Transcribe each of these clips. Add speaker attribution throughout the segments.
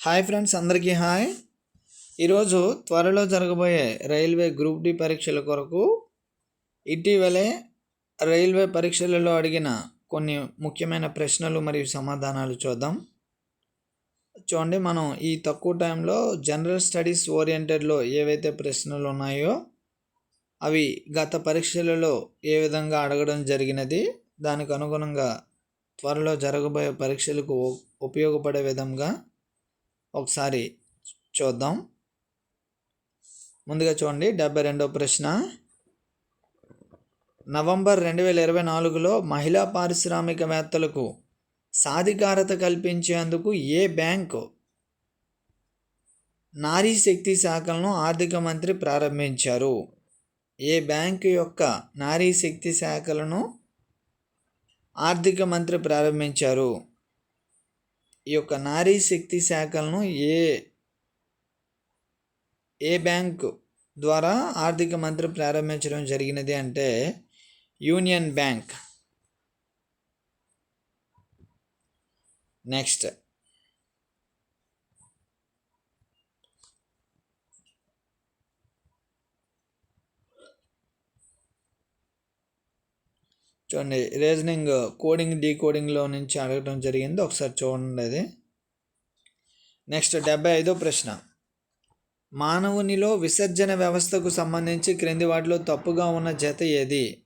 Speaker 1: Hi friends అందరికీ hi. ఈరోజు త్వరలో జరగబోయే రైల్వే గ్రూప్ డి పరీక్షల కొరకు ఇటీవలే రైల్వే పరీక్షలలో అడిగిన కొన్ని ముఖ్యమైన ప్రశ్నలు మరియు సమాధానాలు చూద్దాం. చూడండి మనం ఈ తక్కువ టైంలో జనరల్ స్టడీస్ ఓరియంటెడ్లో ఏవైతే ప్రశ్నలు ఉన్నాయో అవి గత పరీక్షలలో ఏ విధంగా అడగడం జరిగినది దానికి అనుగుణంగా త్వరలో జరగబోయే పరీక్షలకు ఉపయోగపడే విధంగా ఒకసారి చూద్దాం. ముందుగా చూడండి డెబ్బై రెండో ప్రశ్న. నవంబర్ రెండు వేల ఇరవై నాలుగులో మహిళా పారిశ్రామికవేత్తలకు సాధికారత కల్పించేందుకు ఏ బ్యాంకు నారీ శక్తి శాఖలను ఆర్థిక మంత్రి ప్రారంభించారు? ఏ బ్యాంకు యొక్క నారీ శక్తి శాఖలను ఆర్థిక మంత్రి ప్రారంభించారు? ఈ యొక్క నారీ శక్తి శాఖలను ఏ ఏ బ్యాంకు ద్వారా ఆర్థిక మంత్రి ప్రారంభించడం జరిగినది అంటే యూనియన్ బ్యాంక్. నెక్స్ట్. చూడండి రీజనింగ్ కోడింగ్ డీకోడింగ్లో నుంచి అడగడం జరిగింది. ఒకసారి చూడండి అది. నెక్స్ట్ డెబ్బై ఐదో ప్రశ్న. మానవునిలో విసర్జన వ్యవస్థకు సంబంధించి క్రింది వాటిలో తప్పుగా ఉన్న జత ఏది?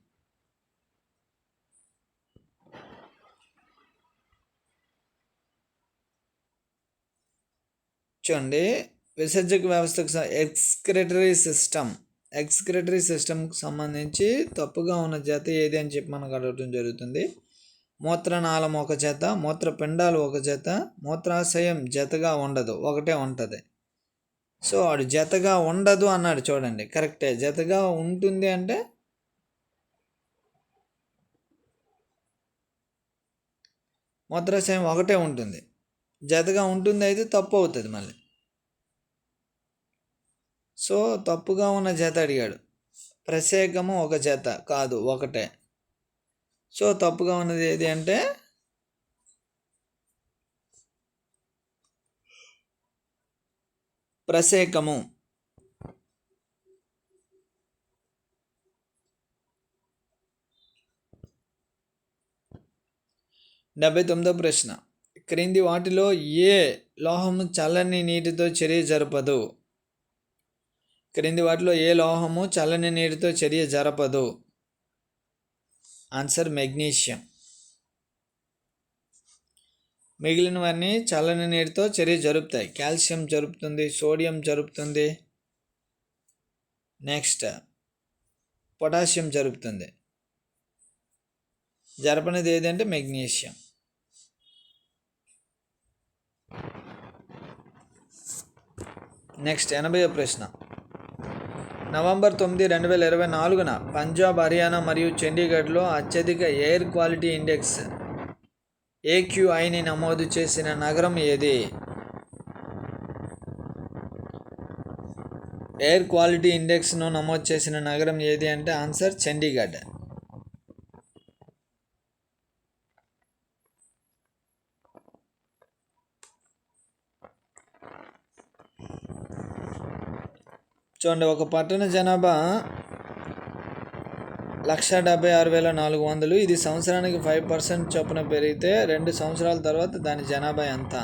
Speaker 1: చూడండి విసర్జక వ్యవస్థకు ఎక్స్క్రెటరీ సిస్టమ్ ఎక్స్క్రెటరీ సిస్టమ్కి సంబంధించి తప్పుగా ఉన్న జత ఏది అని చెప్పి మనకు అడగడం జరుగుతుంది. మూత్రనాళం ఒక జత మూత్రపిండాలు ఒక జత మూత్రాశయం జతగా ఉండదు ఒకటే ఉంటుంది. సో వాడు జతగా ఉండదు అన్నాడు చూడండి కరెక్టే. జతగా ఉంటుంది అంటే మూత్రాశయం ఒకటే ఉంటుంది. జతగా ఉంటుంది అయితే తప్పు అవుతుంది మళ్ళీ. సో తప్పుగా ఉన్న జత అడిగాడు. ప్రత్యేకము ఒక జత కాదు ఒకటే. సో తప్పుగా ఉన్నది ఏది అంటే ప్రసేకము డెబ్బై తొమ్మిదో ప్రశ్న. క్రింది వాటిలో ఏ లోహము చల్లని నీటితో చర్య జరపదు? క్రింది వాటిలో ఏ లోహము చల్లని నీటితో చర్య జరపదు? Answer magnesium. మిగిలినవన్నీ చల్లని నీటితో చర్య జరుపుతాయి. కాల్షియం జరుపుతుంది సోడియం జరుపుతుంది. నెక్స్ట్ పొటాషియం జరుపుతుంది. జరపనిది ఏదంటే మెగ్నీషియం. నెక్స్ట్ ఎనభై ప్రశ్న. నవంబర్ తొమ్మిది రెండు వేల ఇరవై నాలుగున పంజాబ్ హర్యానా మరియు చండీగఢ్లో అత్యధిక ఎయిర్ క్వాలిటీ ఇండెక్స్ ఏక్యూఐని నమోదు చేసిన నగరం ఏది? ఎయిర్ క్వాలిటీ ఇండెక్స్ను నమోదు చేసిన నగరం ఏది అంటే ఆన్సర్ చండీగఢ్. చూడండి ఒక పట్టణ జనాభా లక్ష డెబ్బై ఆరు వేల నాలుగు వందలు. ఇది సంవత్సరానికి ఫైవ్ పర్సెంట్ చొప్పున పెరిగితే రెండు సంవత్సరాల తర్వాత దాని జనాభా ఎంత?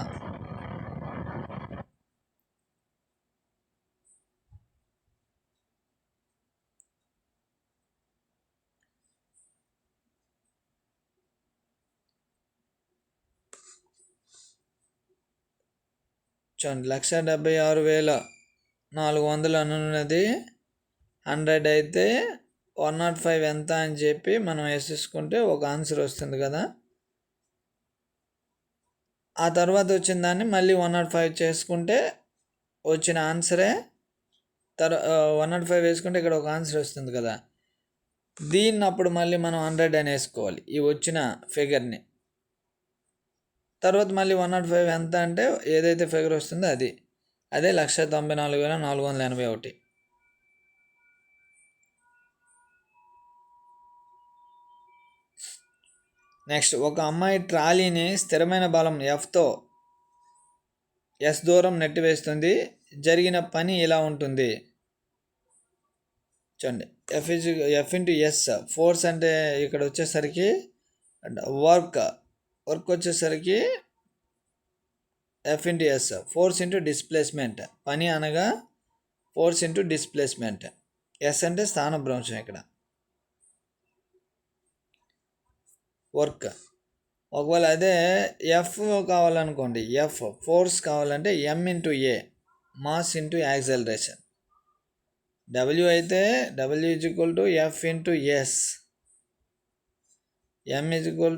Speaker 1: చూడండి లక్ష డెబ్బై ఆరు వేల నాలుగు వందలు అనున్నది. హండ్రెడ్ అయితే వన్ నాట్ ఫైవ్ ఎంత అని చెప్పి మనం వేసేసుకుంటే ఒక ఆన్సర్ వస్తుంది కదా. ఆ తర్వాత వచ్చిన దాన్ని మళ్ళీ వన్ నాట్ ఫైవ్ చేసుకుంటే వచ్చిన ఆన్సరే తర్ వన్ నాట్ ఫైవ్ వేసుకుంటే ఇక్కడ ఒక ఆన్సర్ వస్తుంది కదా. దీన్ని అప్పుడు మళ్ళీ మనం హండ్రెడ్ అని వేసుకోవాలి ఈ వచ్చిన ఫిగర్ని. తర్వాత మళ్ళీ వన్ నాట్ ఫైవ్ ఎంత అంటే ఏదైతే ఫిగర్ వస్తుందో అది. అదే లక్ష తొంభై నాలుగు వేల నాలుగు వందల ఎనభై ఒకటి. నెక్స్ట్ ఒక అమ్మాయి ట్రాలీని స్థిరమైన బలం ఎఫ్తో ఎస్ దూరం నెట్టివేస్తుంది జరిగిన పని ఇలా ఉంటుంది. చూడండి F is F into S force అంటే ఇక్కడ వచ్చేసరికి వర్క్ వర్క్ వచ్చేసరికి F into S force into displacement పని అనగా ఫోర్స్ ఇంటూ డిస్ప్లేస్మెంట్ ఎస్ అంటే స్థానభ్రంశం ఇక్కడ. వర్క్ ఒకవేళ అదే ఎఫ్ కావాలనుకోండి ఎఫ్ ఫోర్స్ కావాలంటే M into A mass into acceleration W అయితే W is equal to F into S M is equal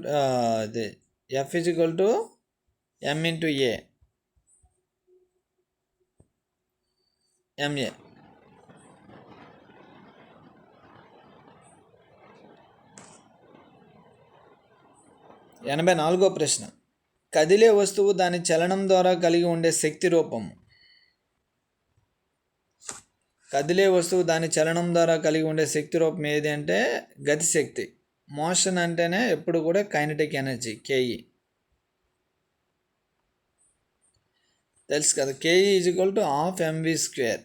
Speaker 1: అది F is equal to M into A MA ఎనభై నాలుగో ప్రశ్న. కదిలే వస్తువు దాని చలనం ద్వారా కలిగి ఉండే శక్తి రూపం. కదిలే వస్తువు దాని చలనం ద్వారా కలిగి ఉండే శక్తి రూపం ఏది అంటే గతిశక్తి మోషన్ అంటేనే ఎప్పుడు కూడా కైనటిక్ ఎనర్జీ కేఈ తెలుసు కదా KE is equal to half MV square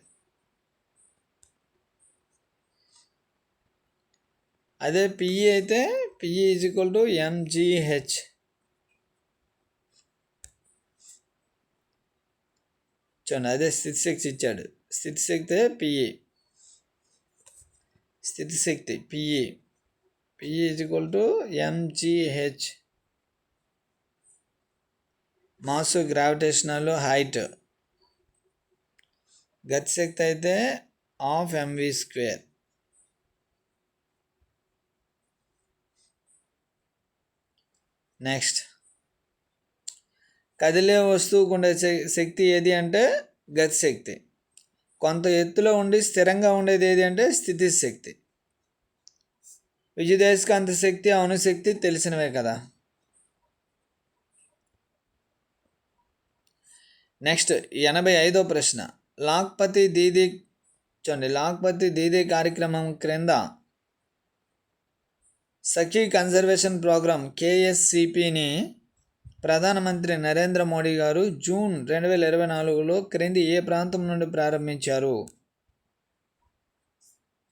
Speaker 1: అదే పిఈ అయితే PE is equal to MGH చూడండి అదే స్థితి శక్తి ఇచ్చాడు. స్థితి శక్తి PE స్థితిశక్తి PE PE is equal to MGH mass gravitational height గతిశక్తి అయితే హాఫ్ ఎంవి స్క్వేర్ నెక్స్ట్. కదిలే వస్తువుకు ఉండే శక్తి ఏది అంటే గతి శక్తి. కొంత ఎత్తులో ఉండి స్థిరంగా ఉండేది ఏది అంటే స్థితి శక్తి. విద్యుదయస్కాంత శక్తి అణుశక్తి తెలిసినవే కదా. నెక్స్ట్ ఎనభై ఐదో ప్రశ్న. లాక్పతి దీదీ చూడండి లాక్పతి దీదీ కార్యక్రమం క్రింద సఖీ కన్జర్వేషన్ ప్రోగ్రాం కేఎస్సిపిని ప్రధానమంత్రి నరేంద్ర మోడీ గారు జూన్ రెండు వేల ఇరవై నాలుగులో క్రింది ఏ ప్రాంతం నుండి ప్రారంభించారు?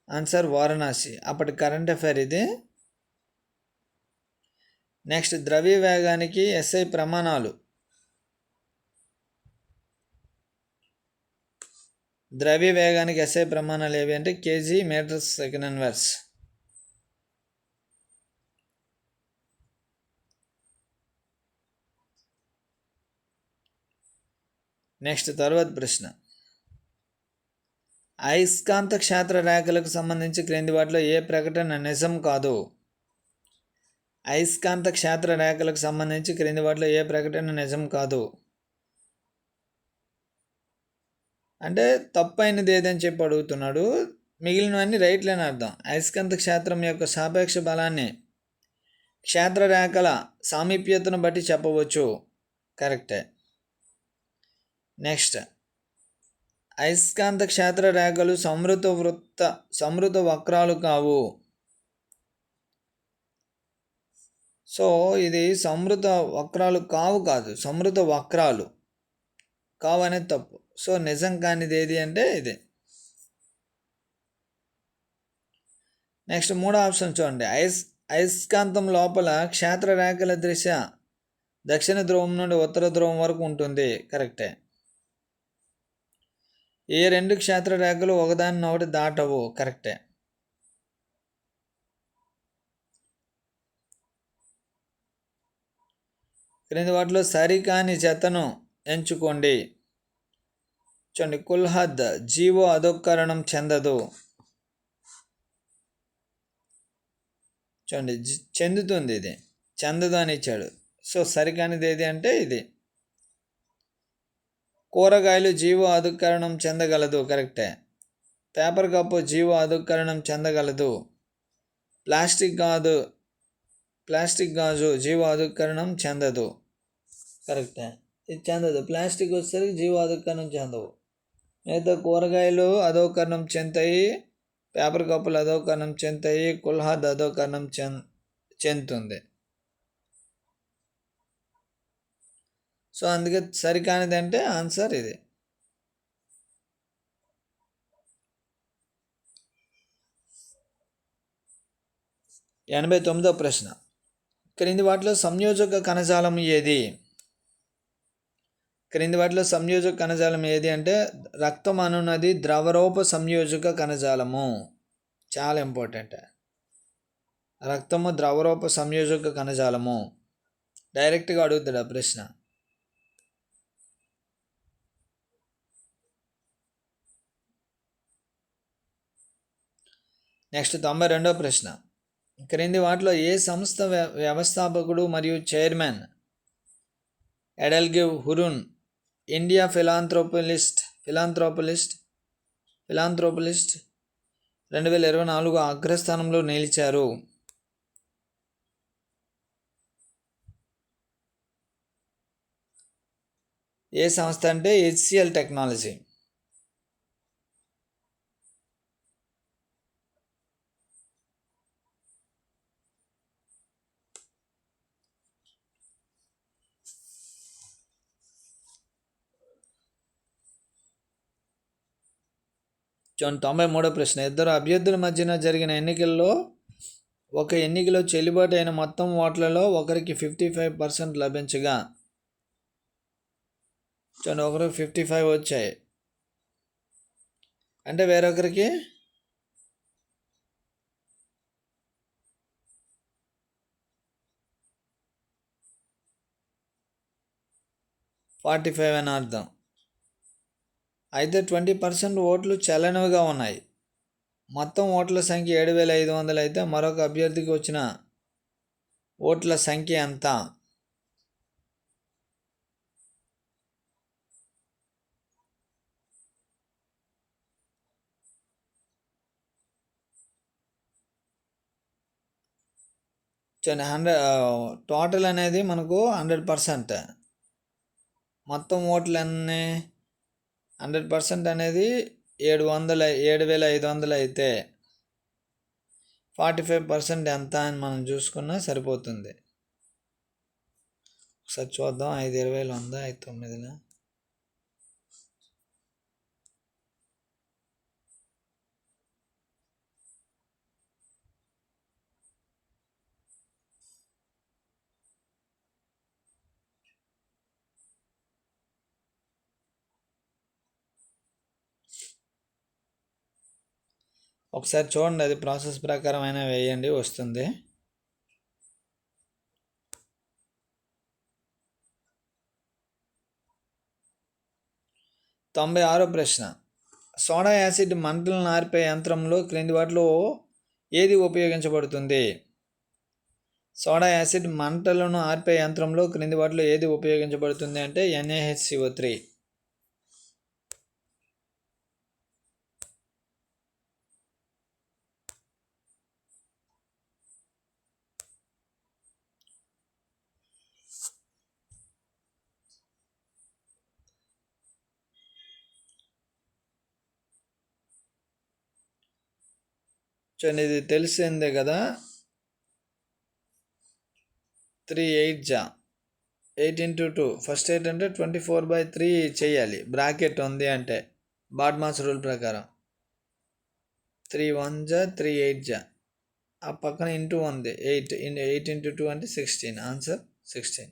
Speaker 1: ఆన్సర్ వారణాసి. అప్పటి కరెంట్ అఫైర్ ఇది. నెక్స్ట్ ద్రవ్య వేగానికి ఎస్ఐ ప్రమాణాలు. ద్రవ్య వేగానికి ఎస్ఐ ప్రమాణాలు ఏవి అంటే KG metres second inverse next తర్వాత ప్రశ్న. అయస్కాంత క్షేత్ర రేఖలకు సంబంధించి క్రింది వాటిలో ఏ ప్రకటన నిజం కాదు? అయస్కాంత క్షేత్ర రేఖలకు సంబంధించి క్రింది వాటిలో ఏ ప్రకటన నిజం కాదు? అంటే తప్పైనది ఏదని చెప్పి అడుగుతున్నాడు. మిగిలినవన్నీ రైట్లేని అర్థం. అయస్కాంత క్షేత్రం యొక్క సాపేక్ష బలాన్ని క్షేత్ర రేఖల సామీప్యతను బట్టి చెప్పవచ్చు. కరెక్టే. నెక్స్ట్. అయస్కాంత క్షేత్ర రేఖలు సమృత వృత్త సమృత వక్రాలు కావు. సో ఇది సమృత వక్రాలు కావు కాదు సమృత వక్రాలు. కావు అనేది తప్పు. సో నిజం కానిది ఏది అంటే ఇది. నెక్స్ట్ మూడో ఆప్షన్ చూడండి. అయస్ అయస్కాంతం లోపల క్షేత్ర రేఖల దిశ దక్షిణ ధ్రువం నుండి ఉత్తర ధ్రువం వరకు ఉంటుంది. కరెక్టే. ఏ రెండు క్షేత్ర రేఖలు ఒకదాన్ని ఒకటి దాటవు? కరెక్టే. క్రింది వాటిలో సరికాని చెత్తను ఎంచుకోండి. చూడండి కుల్హద్ జీవో అధోకరణం చెందదు. చూడండి చెందుతుంది ఇది. చెందదు అని ఇచ్చాడు. సో సరికానిది ఏది అంటే ఇది. కూరగాయలు జీవ అధుకరణం చెందగలదు. కరెక్టే. పేపర్ కప్పు జీవ అధుకరణం చెందగలదు. ప్లాస్టిక్ గాజు ప్లాస్టిక్ గాజు జీవ అధుకరణం చెందదు. కరెక్టే. ఇది చెందదు. ప్లాస్టిక్ వచ్చేసరికి జీవ అధుకరణం చెందవు. మిగతా కూరగాయలు అధోకరణం చెందాయి పేపర్ కప్పులు అధోకరణం చెందాయి కుల్హాద్ అధోకరణం చెందుతుంది. సో అందుకే సరికానిది అంటే ఆన్సర్ ఇది. ఎనభై తొమ్మిదో ప్రశ్న. క్రింది వాటిలో సంయోజక కణజాలం ఏది? క్రింది వాటిలో సంయోజక కణజాలం ఏది అంటే రక్తం అనున్నది ద్రవరూప సంయోజక కణజాలము. చాలా ఇంపార్టెంట్. రక్తము ద్రవరూప సంయోజక కణజాలము. డైరెక్ట్గా అడుగుతాడు ఆ ప్రశ్న. నెక్స్ట్ తొంభై రెండో ప్రశ్న. క్రింది వాటిలో ఏ సంస్థ వ్యవస్థాపకుడు మరియు chairman? Edelgive Hurun India philanthropist philanthropist philanthropist రెండు వేల ఇరవై నాలుగు అగ్రస్థానంలో నిలిచారు. ఏ సంస్థ అంటే హెచ్సిఎల్ టెక్నాలజీ? తొంభై మూడో ప్రశ్న. ఇద్దరు అభ్యర్థుల మధ్యన జరిగిన ఎన్నికల్లో ఒక ఎన్నికలో చెల్లుబాటు అయిన మొత్తం ఓట్లలో ఒకరికి ఫిఫ్టీ ఫైవ్ పర్సెంట్ లభించగా చూడండి ఒకరికి ఫిఫ్టీ ఫైవ్ వచ్చాయి. అంటే వేరొకరికి ఫార్టీ ఫైవ్ అని అర్థం. అయితే ట్వంటీ పర్సెంట్ ఓట్లు చెల్లనివిగా ఉన్నాయి. మొత్తం ఓట్ల సంఖ్య ఏడు వేల ఐదు వందలు అయితే మరొక అభ్యర్థికి వచ్చిన ఓట్ల సంఖ్య ఎంత? హండ్రెడ్ టోటల్ అనేది మనకు హండ్రెడ్ పర్సెంట్. మొత్తం ఓట్లు అన్నీ హండ్రెడ్ పర్సెంట్ అనేది ఏడు వందల ఏడు వేల ఐదు వందలు అయితే ఫార్టీ ఫైవ్ పర్సెంట్ ఎంత అని మనం చూసుకున్నా సరిపోతుంది. ఒకసారి చూద్దాం ఐదు ఇరవైలో ఉందా? ఐదు తొమ్మిదిలో? ఒకసారి చూడండి అది ప్రాసెస్ ప్రకారం అయినా వేయండి వస్తుంది. తొంభై ఆరో ప్రశ్న. సోడా యాసిడ్ మంటలను ఆర్పే యంత్రంలో క్రింది వాటిలో ఏది ఉపయోగించబడుతుంది? సోడా యాసిడ్ మంటలను ఆర్పే యంత్రంలో క్రింది వాటిలో ఏది ఉపయోగించబడుతుంది అంటే ఎన్ఏహెచ్సిఓ త్రీ చూడండి ఇది తెలిసిందే కదా. త్రీ ఎయిట్ జా. Eight into two. First eight అంటే ట్వంటీ ఫోర్ బై త్రీ చేయాలి. బ్రాకెట్ ఉంది అంటే. బాడ్మాస్ రూల్ ప్రకారం. త్రీ వన్ జా త్రీ ఎయిట్ జా. ఆ పక్కన ఇంటూ ఉంది. ఎయిట్ ఎయిట్ ఇంటూ టూ అంటే sixteen. Answer sixteen.